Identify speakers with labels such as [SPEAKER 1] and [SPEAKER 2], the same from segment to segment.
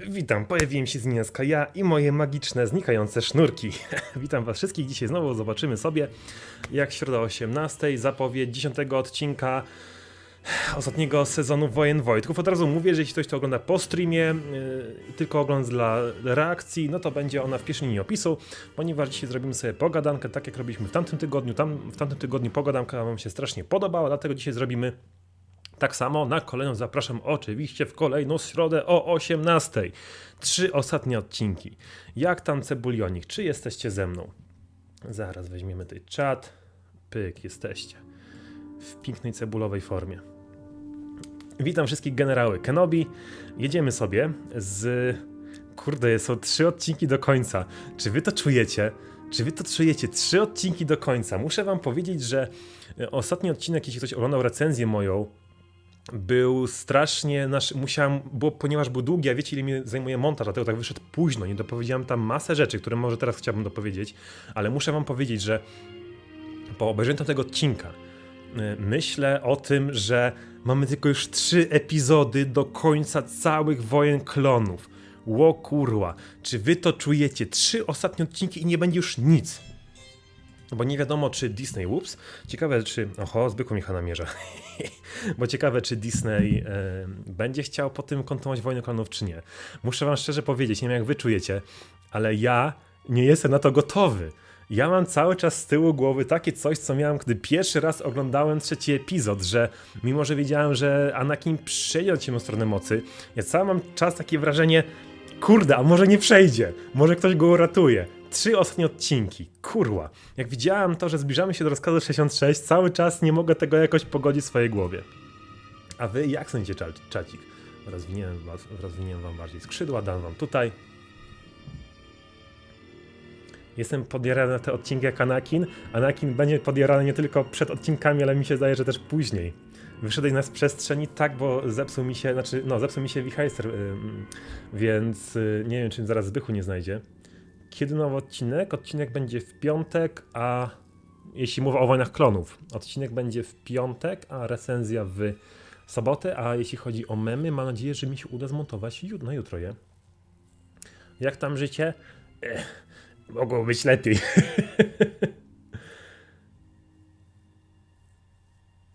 [SPEAKER 1] Witam, pojawiłem się z Nienska ja i moje magiczne, znikające sznurki. Witam was wszystkich, dzisiaj znowu zobaczymy sobie, jak środa 18, zapowiedź 10 odcinka ostatniego sezonu Wojen Wojtków. Od razu mówię, że jeśli ktoś to ogląda po streamie, yy, tylko ogląd dla reakcji, no to będzie ona w pierwszej linii opisu, ponieważ dzisiaj zrobimy sobie pogadankę, tak jak robiliśmy w tamtym tygodniu. Tam, w tamtym tygodniu pogadanka wam się strasznie podobała, dlatego dzisiaj zrobimy tak samo na kolejną zapraszam oczywiście w kolejną środę o 18. Trzy ostatnie odcinki. Jak tam cebulionik? Czy jesteście ze mną? Zaraz weźmiemy tutaj czat. Pyk, jesteście. W pięknej cebulowej formie. Witam wszystkich generały Kenobi. Jedziemy sobie z... Kurde, są trzy odcinki do końca. Czy wy to czujecie? Czy wy to czujecie? Trzy odcinki do końca. Muszę wam powiedzieć, że e, ostatni odcinek, jeśli ktoś oglądał recenzję moją, był strasznie, nasz, musiałem, bo ponieważ był długi, a wiecie ile mi zajmuje montaż, dlatego tak wyszedł późno, nie dopowiedziałem tam masę rzeczy, które może teraz chciałbym dopowiedzieć, ale muszę wam powiedzieć, że po obejrzeniu tego odcinka y, myślę o tym, że mamy tylko już trzy epizody do końca całych wojen klonów. Ło kurwa, czy wy to czujecie? Trzy ostatnie odcinki i nie będzie już nic. Bo nie wiadomo, czy Disney, ups, ciekawe, czy, oho, zwykło Micha namierza, bo ciekawe, czy Disney będzie chciał po tym kontynuować Wojnę Klonów, czy nie. Muszę wam szczerze powiedzieć, nie wiem jak wy czujecie, ale ja nie jestem na to gotowy. Ja mam cały czas z tyłu głowy takie coś, co miałem, gdy pierwszy raz oglądałem trzeci epizod, że mimo, że wiedziałem, że Anakin przejdzie ciemną stronę mocy, ja cały mam czas takie wrażenie, kurde, a może nie przejdzie, może ktoś go uratuje. Trzy ostatnie odcinki, kurwa. Jak widziałem to, że zbliżamy się do rozkazu 66, cały czas nie mogę tego jakoś pogodzić w swojej głowie. A wy jak sądzicie, cza- czacik? Rozwiniłem, was, rozwiniłem wam bardziej skrzydła, dam wam tutaj. Jestem podjarany na te odcinki jak Anakin. Anakin będzie podjarany nie tylko przed odcinkami, ale mi się zdaje, że też później. Wyszedłeś nas z przestrzeni, tak, bo zepsuł mi się, znaczy, no, zepsuł mi się Wichajster, ym, więc y, nie wiem, czy zaraz Zbychu nie znajdzie. Kiedy nowy odcinek? Odcinek będzie w piątek, a jeśli mowa o wojnach klonów, odcinek będzie w piątek, a recenzja w sobotę, a jeśli chodzi o memy, mam nadzieję, że mi się uda zmontować ju- na jutro je. Jak tam życie? Ech, mogło być lepiej.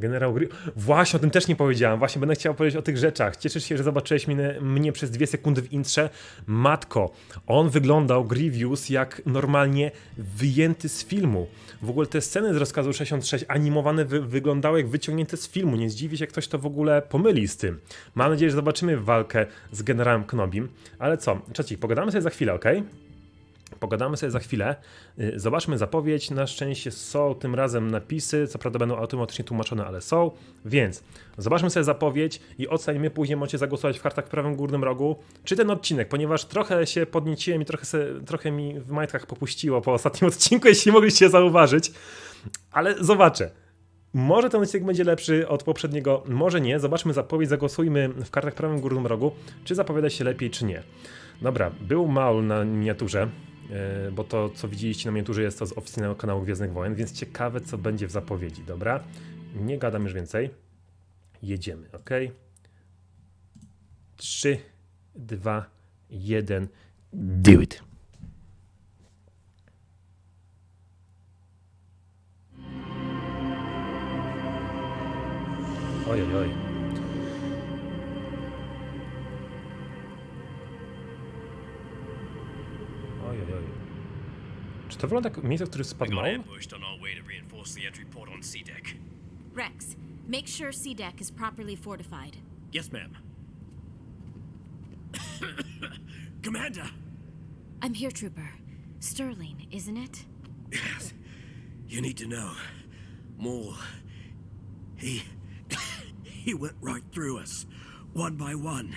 [SPEAKER 1] Generał Gry... Właśnie, o tym też nie powiedziałem. Właśnie będę chciał powiedzieć o tych rzeczach. Cieszysz się, że zobaczyłeś mnie, mnie przez dwie sekundy w intrze? Matko, on wyglądał, Grievous, jak normalnie wyjęty z filmu. W ogóle te sceny z rozkazu 66 animowane wy wyglądały jak wyciągnięte z filmu. Nie zdziwi się, jak ktoś to w ogóle pomyli z tym. Mam nadzieję, że zobaczymy walkę z generałem Knobim. Ale co, czacik, pogadamy sobie za chwilę, ok? Pogadamy sobie za chwilę. Y, Zobaczmy zapowiedź. Na szczęście są tym razem napisy. Co prawda będą automatycznie tłumaczone, ale są. Więc zobaczmy sobie zapowiedź i ocenimy. Później możecie zagłosować w kartach w prawym górnym rogu. Czy ten odcinek, ponieważ trochę się podnieciłem i trochę, se, trochę mi w majtkach popuściło po ostatnim odcinku, jeśli mogliście zauważyć. Ale zobaczę. Może ten odcinek będzie lepszy od poprzedniego, może nie. Zobaczmy zapowiedź, zagłosujmy w kartach w prawym górnym rogu, czy zapowiada się lepiej, czy nie. Dobra, był Maul na miniaturze, bo to, co widzieliście na miniaturze, jest to z oficjalnego kanału Gwiezdnych Wojen, więc ciekawe, co będzie w zapowiedzi, dobra? Nie gadam już więcej. Jedziemy, ok? 3, 2, 1. Do it. Oj, oj, oj. Oj, oj, oj. Czy to wygląda jak miejsce, w którym
[SPEAKER 2] We
[SPEAKER 1] spadł
[SPEAKER 2] got
[SPEAKER 1] Maul?
[SPEAKER 2] ambushed on our way to reinforce the entry port on C deck.
[SPEAKER 3] Rex, make sure C deck is properly fortified.
[SPEAKER 2] Yes, ma'am. Commander!
[SPEAKER 3] I'm here, Trooper. Sterling, isn't it?
[SPEAKER 2] Yes. You need to know. Maul. He. he went right through us, one by one.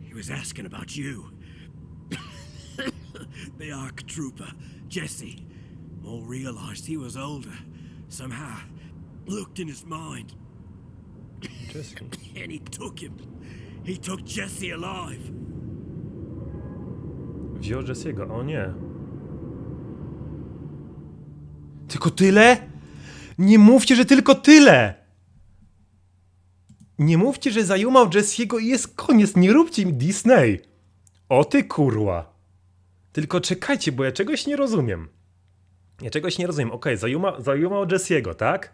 [SPEAKER 2] He was asking about you. The Arc Trooper, Jesse. Maul realized he was older. Somehow, looked in his mind,
[SPEAKER 1] Interesting.
[SPEAKER 2] and he took him. He took Jesse alive.
[SPEAKER 1] Wziął Jesse'ego, o nie. Tylko tyle? Nie mówcie, że tylko tyle! Nie mówcie, że zajumał Jesse'ego i jest koniec, nie róbcie mi Disney! O ty kurła! Tylko czekajcie, bo ja czegoś nie rozumiem. Ja czegoś nie rozumiem. Okej, zajuma, zajumał Jesse'ego, tak?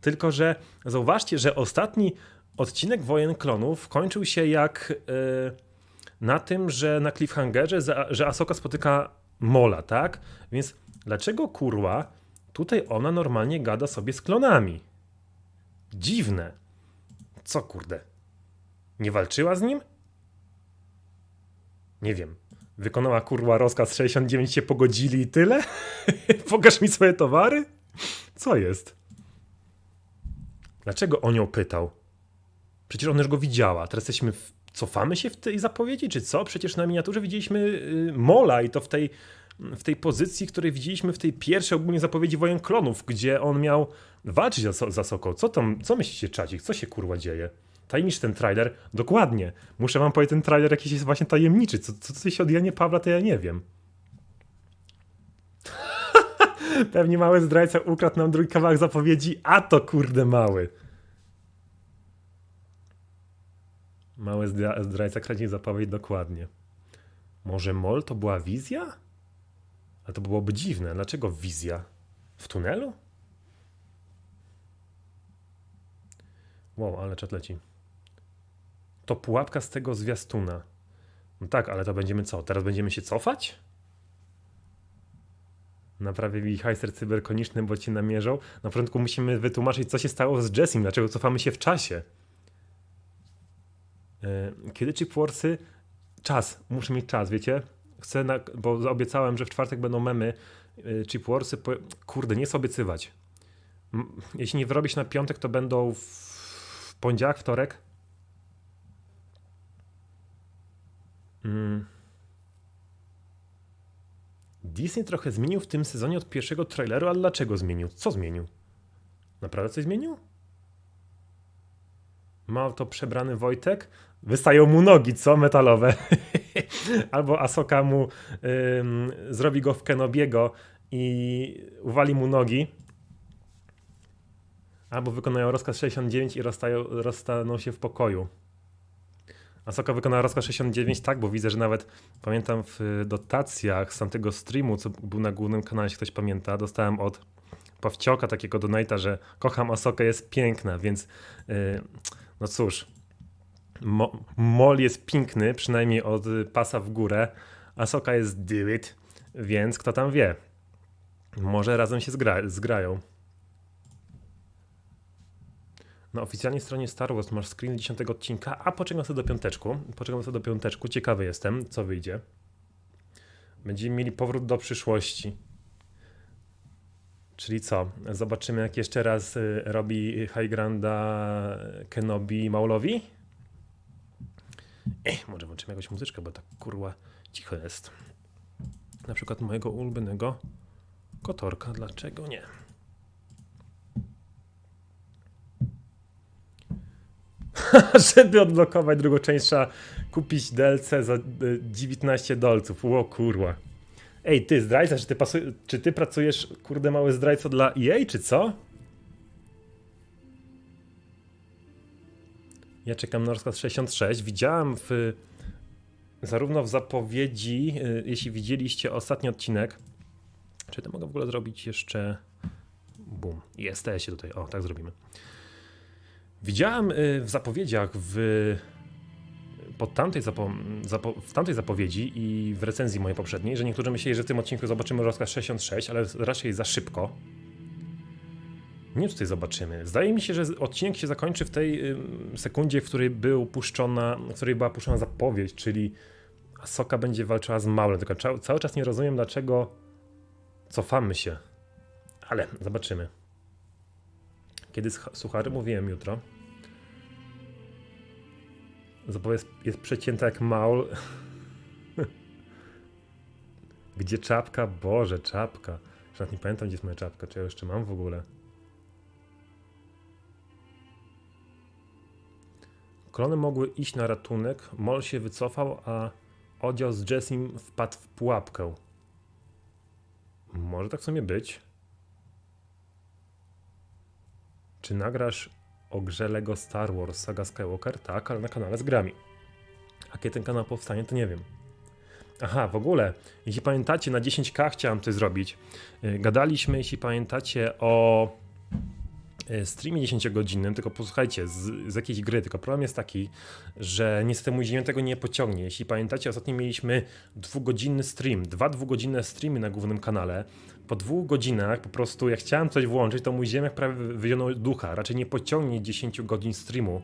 [SPEAKER 1] Tylko, że zauważcie, że ostatni odcinek Wojen Klonów kończył się jak yy, na tym, że na cliffhangerze, za- że Asoka spotyka Mola, tak? Więc dlaczego kurwa tutaj ona normalnie gada sobie z klonami? Dziwne. Co kurde? Nie walczyła z nim? Nie wiem. Wykonała kurwa rozkaz 69 się pogodzili i tyle? Pokaż mi swoje towary? Co jest? Dlaczego o nią pytał? Przecież ona już go widziała. Teraz jesteśmy. W... Cofamy się w tej zapowiedzi, czy co? Przecież na miniaturze widzieliśmy y, Mola i to w tej, w tej pozycji, której widzieliśmy w tej pierwszej ogólnie zapowiedzi Wojen Klonów, gdzie on miał walczyć za, za. Co tam, co myślicie, czacik? Co się kurwa dzieje? Tajemniczy ten trailer? Dokładnie. Muszę wam powiedzieć, ten trailer jakiś jest właśnie tajemniczy. Co, co coś od Janie Pawła, to ja nie wiem. Pewnie mały zdrajca ukradł nam drugi kawałek zapowiedzi, a to kurde mały. Mały zdra- zdrajca kradnie zapowiedź dokładnie. Może Mol to była wizja? A to byłoby dziwne. Dlaczego wizja? W tunelu? Wow, ale czat leci. To pułapka z tego zwiastuna. No tak, ale to będziemy co? Teraz będziemy się cofać? Naprawię mi hajser cyberkoniczny, bo cię namierzą. Na początku musimy wytłumaczyć, co się stało z Jessim, dlaczego cofamy się w czasie. E, Kiedy Chip Warsy... Czas, muszę mieć czas, wiecie? Chcę, na... bo obiecałem, że w czwartek będą memy e, Chip Warsy. Po... Kurde, nie chcę obiecywać. Jeśli nie wyrobię się na piątek, to będą w poniedziałek, wtorek. Mm. Disney trochę zmienił w tym sezonie od pierwszego traileru, ale dlaczego zmienił? Co zmienił? Naprawdę coś zmienił? Ma to przebrany Wojtek? Wystają mu nogi, co? Metalowe. Albo Asoka mu ym, zrobi go w Kenobiego i uwali mu nogi. Albo wykonają rozkaz 69 i rozstają, rozstaną się w pokoju. Asoka wykonała rozkaz 69, tak, bo widzę, że nawet pamiętam w dotacjach z tamtego streamu, co był na głównym kanale, jeśli ktoś pamięta, dostałem od Pawcioka takiego donata, że kocham Asokę, jest piękna, więc yy, no cóż, Mo, Mol jest piękny, przynajmniej od pasa w górę, Asoka jest do it, więc kto tam wie, może razem się zgra, zgrają. Na oficjalnej stronie Star Wars masz screen 10 odcinka, a poczekam sobie do piąteczku. Poczekam sobie do piąteczku. Ciekawy jestem, co wyjdzie. Będziemy mieli powrót do przyszłości. Czyli co? Zobaczymy, jak jeszcze raz y, robi High Granda Kenobi Maulowi? Ech, może włączymy jakąś muzyczkę, bo tak kurwa cicho jest. Na przykład mojego ulubionego Kotorka. Dlaczego nie? Żeby odblokować drugą część, trzeba kupić DLC za y, 19 dolców. Ło kurwa. Ej, ty zdrajca, czy ty, czy ty pracujesz, kurde, mały zdrajco dla EA, czy co? Ja czekam na rozkaz 66. Widziałem w, zarówno w zapowiedzi, y, jeśli widzieliście ostatni odcinek, czy to mogę w ogóle zrobić jeszcze... Bum, jest, się tutaj, o, tak zrobimy. Widziałem y, w zapowiedziach w, pod tamtej zapo, zapo, w tamtej zapowiedzi i w recenzji mojej poprzedniej, że niektórzy myśleli, że w tym odcinku zobaczymy rozkaz 66, ale raczej za szybko. Nie tutaj zobaczymy. Zdaje mi się, że odcinek się zakończy w tej y, sekundzie, w której, był puszczona, w której była puszczona zapowiedź, czyli Soka będzie walczyła z Maulem. Tylko cały czas nie rozumiem, dlaczego cofamy się. Ale zobaczymy. Kiedy z suchary mówiłem jutro. Zapowiedź jest przecięta jak maul. Gdzie czapka? Boże, czapka. Już nie pamiętam, gdzie jest moja czapka. Czy ja jeszcze mam w ogóle? Klony mogły iść na ratunek. Mol się wycofał, a oddział z Jessim wpadł w pułapkę. Może tak w sumie być. Czy nagrasz o grze Lego Star Wars Saga Skywalker? Tak, ale na kanale z grami. A kiedy ten kanał powstanie, to nie wiem. Aha, w ogóle, jeśli pamiętacie, na 10k chciałem coś zrobić. Y, Gadaliśmy, jeśli pamiętacie, o y, streamie 10-godzinnym, tylko posłuchajcie, z, z jakiejś gry, tylko problem jest taki, że niestety mój ziemię tego nie pociągnie. Jeśli pamiętacie, ostatnio mieliśmy dwugodzinny stream, dwa dwugodzinne streamy na głównym kanale. Po dwóch godzinach po prostu, jak chciałem coś włączyć, to mój ziemiak prawie wyzionął ducha. Raczej nie pociągnie 10 godzin streamu.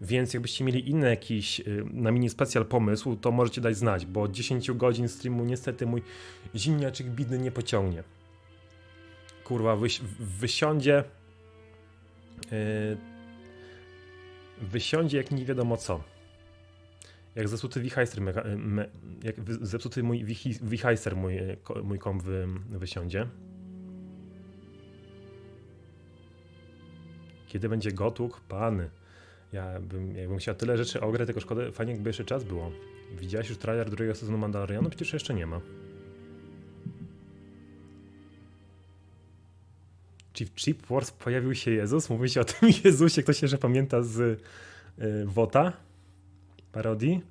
[SPEAKER 1] Więc jakbyście mieli inny jakiś y, na mini specjal pomysł, to możecie dać znać, bo 10 godzin streamu niestety mój zimniaczek bidny nie pociągnie. Kurwa, wysiądzie. Yy, wysiądzie jak nie wiadomo co. Jak zepsuty wichajster, jak zepsuty mój wichajster mój, ko- mój kom wy, wysiądzie. Kiedy będzie gotów? Pany. Ja bym, jakbym chciał tyle rzeczy ograć, tylko szkoda, fajnie jakby jeszcze czas było. Widziałeś już trailer drugiego sezonu Mandalorianu? Przecież jeszcze nie ma. W Chip Wars pojawił się Jezus? Mówi się o tym Jezusie, ktoś jeszcze pamięta z y, Wota? Parodii?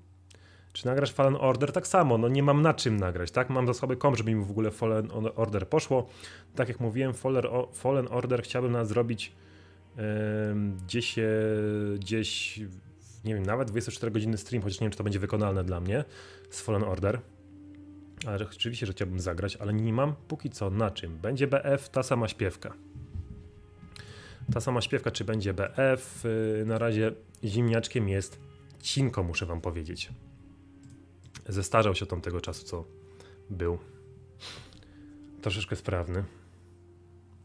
[SPEAKER 1] Czy nagrasz Fallen Order? Tak samo, no nie mam na czym nagrać, tak? Mam za słaby komp, żeby mi w ogóle Fallen Order poszło. Tak jak mówiłem, Fallen, Order chciałbym nas zrobić em, gdzieś, e, gdzieś, nie wiem, nawet 24-godzinny stream, chociaż nie wiem, czy to będzie wykonalne dla mnie z Fallen Order. Ale rzeczywiście, że chciałbym zagrać, ale nie mam póki co na czym. Będzie BF, ta sama śpiewka. Ta sama śpiewka, czy będzie BF, yy, na razie zimniaczkiem jest cinko, muszę wam powiedzieć. Zestarzał się od tamtego czasu, co był. Troszeczkę sprawny.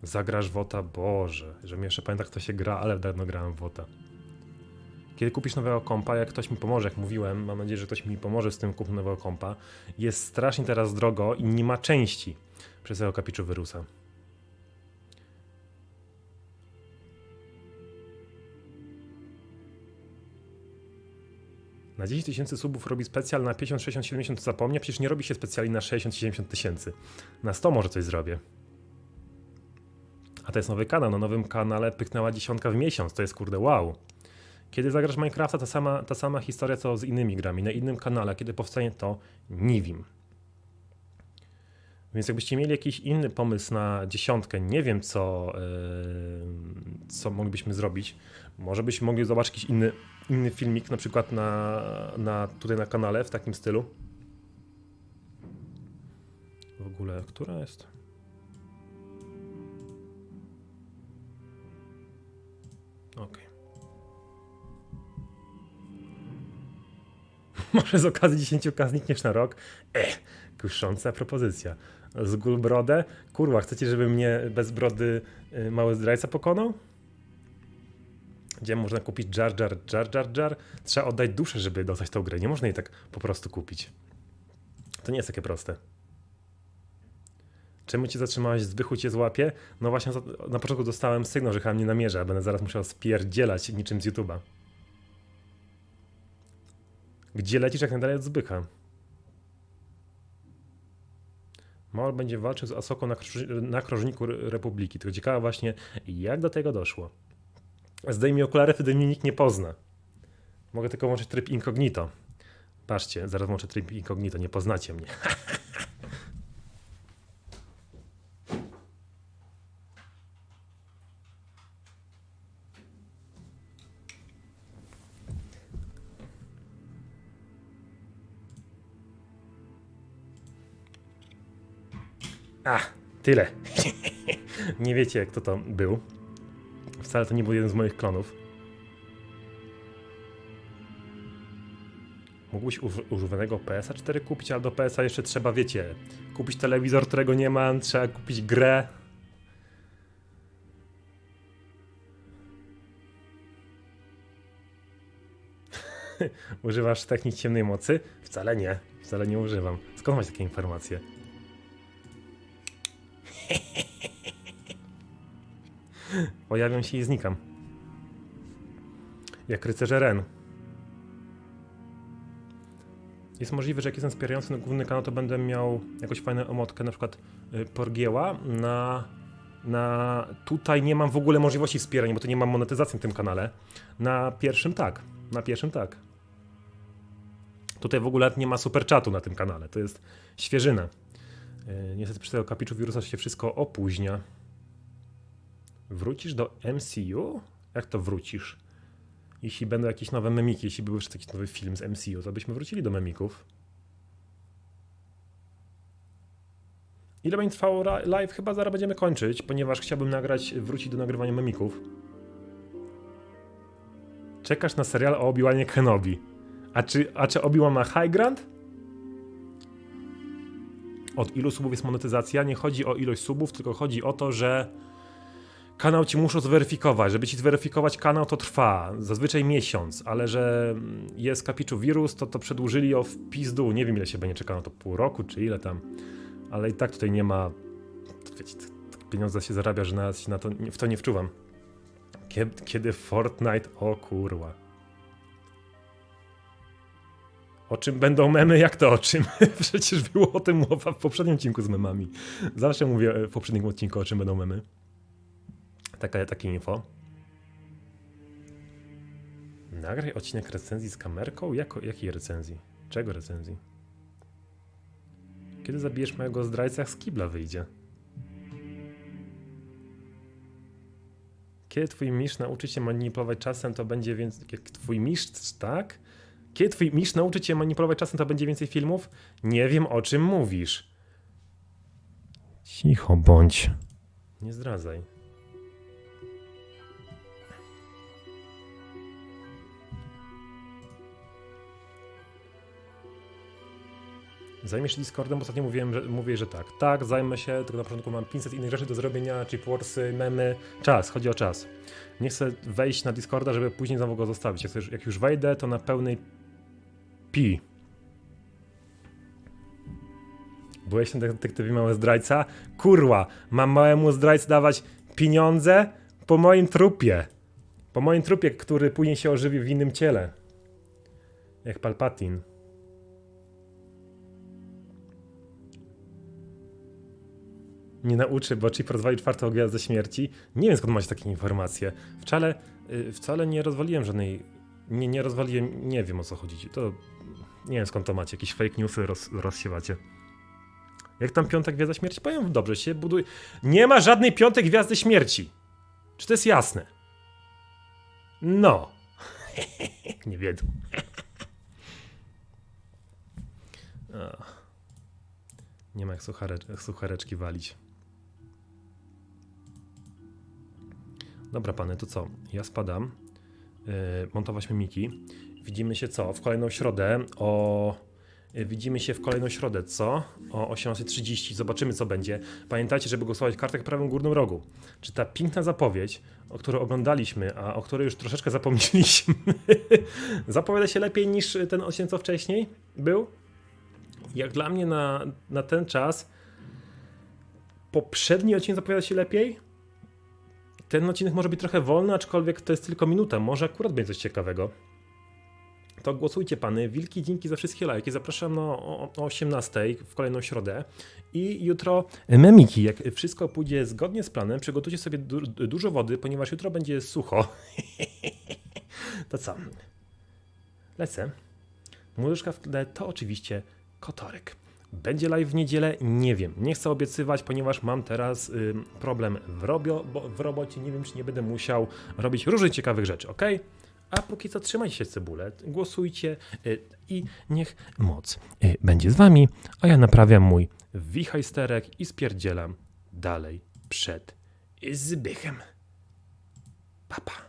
[SPEAKER 1] Zagrasz Wota? Boże, że mi jeszcze pamiętam, jak to się gra, ale dawno grałem w Wota. Kiedy kupisz nowego kompa, jak ktoś mi pomoże, jak mówiłem, mam nadzieję, że ktoś mi pomoże z tym kupnem nowego kompa, jest strasznie teraz drogo i nie ma części przez tego kapiczu wirusa. Na 10 tysięcy subów robi specjal, na 50, 60, 70 to przecież nie robi się specjali na 60, 70 tysięcy. Na 100 może coś zrobię. A to jest nowy kanał, na nowym kanale pyknęła dziesiątka w miesiąc, to jest kurde wow. Kiedy zagrasz Minecrafta, ta sama, ta sama historia co z innymi grami. Na innym kanale, kiedy powstanie to, nie wiem. Więc jakbyście mieli jakiś inny pomysł na dziesiątkę, nie wiem co, yy, co moglibyśmy zrobić. Może byśmy mogli zobaczyć jakiś inny, inny filmik, na przykład na, na, tutaj na kanale w takim stylu. W ogóle, która jest? Okej. Może z okazji 10k znikniesz na rok? Eh, kusząca propozycja. Z brodę? Kurwa, chcecie, żeby mnie bez brody y, mały zdrajca pokonał? Gdzie można kupić jar jar jar jar jar? Trzeba oddać duszę, żeby dostać tą grę. Nie można jej tak po prostu kupić. To nie jest takie proste. Czemu cię zatrzymałeś? Zbychu cię złapie? No właśnie na początku dostałem sygnał, że chyba mnie namierza, będę zaraz musiał spierdzielać niczym z YouTube'a. Gdzie lecisz jak najdalej od Zbycha? Maul będzie walczył z Asoką na, krzyż- na krążniku Re- Republiki. Tylko ciekawe właśnie, jak do tego doszło. Zdejmij okulary, wtedy mnie nikt nie pozna. Mogę tylko włączyć tryb incognito. Patrzcie, zaraz włączę tryb incognito, nie poznacie mnie. A, tyle. nie wiecie, jak to to był. Wcale to nie był jeden z moich klonów. Mógłbyś uż- używanego PSA 4 kupić, ale do PSA jeszcze trzeba, wiecie, kupić telewizor, którego nie mam, trzeba kupić grę. Używasz technik ciemnej mocy? Wcale nie, wcale nie używam. Skąd masz takie informacje? Pojawiam się i znikam. Jak rycerze Ren. Jest możliwe, że jak jestem wspierający na główny kanał, to będę miał jakąś fajną emotkę, na przykład y, Porgieła. Na, na tutaj nie mam w ogóle możliwości wspierania, bo to nie mam monetyzacji w tym kanale. Na pierwszym tak. Na pierwszym tak. Tutaj w ogóle nie ma super czatu na tym kanale, to jest świeżyna. Yy, niestety przy tego kapiczu wirusa się wszystko opóźnia. Wrócisz do MCU? Jak to wrócisz? Jeśli będą jakieś nowe memiki, jeśli byłby taki nowy film z MCU, to byśmy wrócili do memików. Ile będzie trwało live? Chyba zaraz będziemy kończyć, ponieważ chciałbym nagrać, wrócić do nagrywania memików. Czekasz na serial o Obi-Wanie Kenobi. A czy, a czy Obi-Wan ma high grant? Od ilu subów jest monetyzacja? Nie chodzi o ilość subów, tylko chodzi o to, że kanał ci muszą zweryfikować. Żeby ci zweryfikować kanał, to trwa zazwyczaj miesiąc, ale że jest kapiczu wirus, to to przedłużyli o w pizdu. Nie wiem, ile się będzie czekało, to pół roku, czy ile tam. Ale i tak tutaj nie ma. Wiecie, pieniądze się zarabia, że na to, w to nie wczuwam. Kiedy, kiedy Fortnite. O kurwa. O czym będą memy? Jak to o czym? Przecież było o tym mowa w poprzednim odcinku z memami. Zawsze mówię e, w poprzednim odcinku o czym będą memy. Taka, takie info. Nagraj odcinek recenzji z kamerką? Jako, jakiej recenzji? Czego recenzji? Kiedy zabijesz mojego zdrajcę, jak z kibla wyjdzie? Kiedy twój mistrz nauczy cię manipulować czasem, to będzie więcej... Twój mistrz, tak? Kiedy twój mistrz nauczy cię manipulować czasem, to będzie więcej filmów? Nie wiem, o czym mówisz. Cicho bądź. Nie zdradzaj. Zajmę się Discordem, ostatnio mówiłem, że, mówię, że tak. Tak, zajmę się, tylko na początku mam 500 innych rzeczy do zrobienia, chipwarsy, memy. Czas, chodzi o czas. Nie chcę wejść na Discorda, żeby później znowu go zostawić. Jak, chcę, jak już wejdę, to na pełnej pi. Byłeś ten detektywie mały zdrajca? Kurwa, mam małemu zdrajcy dawać pieniądze po moim trupie. Po moim trupie, który później się ożywi w innym ciele. Jak Palpatine. Nie nauczy, bo chip rozwalił czwartą gwiazdę śmierci. Nie wiem skąd macie takie informacje. Wcale, y, wcale nie rozwaliłem żadnej. Nie, nie rozwaliłem, nie wiem o co chodzi. To nie wiem skąd to macie, jakieś fake newsy roz, rozsiewacie. Jak tam piąta gwiazda śmierci? Powiem dobrze, się buduje. Nie ma żadnej piątej gwiazdy śmierci. Czy to jest jasne? No. nie wiedzą. Nie ma jak suchare, suchareczki walić. Dobra, pany, to co? Ja spadam. Yy, montować mimiki. Widzimy się co? W kolejną środę o. yy, Widzimy się w kolejną środę, co? O 18.30. Zobaczymy, co będzie. Pamiętajcie, żeby głosować w kartach w prawym górnym rogu. Czy ta piękna zapowiedź, o której oglądaliśmy, a o której już troszeczkę zapomnieliśmy, zapowiada się lepiej niż ten odcinek, co wcześniej był? Jak dla mnie na, na ten czas poprzedni odcinek zapowiada się lepiej. Ten odcinek może być trochę wolny, aczkolwiek to jest tylko minuta. Może akurat będzie coś ciekawego. To głosujcie pany. Wielki dzięki za wszystkie lajki. Zapraszam no, o 18 w kolejną środę. I jutro memiki. Jak wszystko pójdzie zgodnie z planem, przygotujcie sobie du dużo wody, ponieważ jutro będzie sucho. to co? Lecę. Muzyczka w tle to oczywiście Kotorek. Będzie live w niedzielę? Nie wiem. Nie chcę obiecywać, ponieważ mam teraz y, problem w, robio, bo w robocie. Nie wiem, czy nie będę musiał robić różnych ciekawych rzeczy, ok? A póki co trzymajcie się cebulę, głosujcie y, i niech moc y, będzie z wami, a ja naprawiam mój wichajsterek i spierdzielam dalej przed Zbychem. Papa.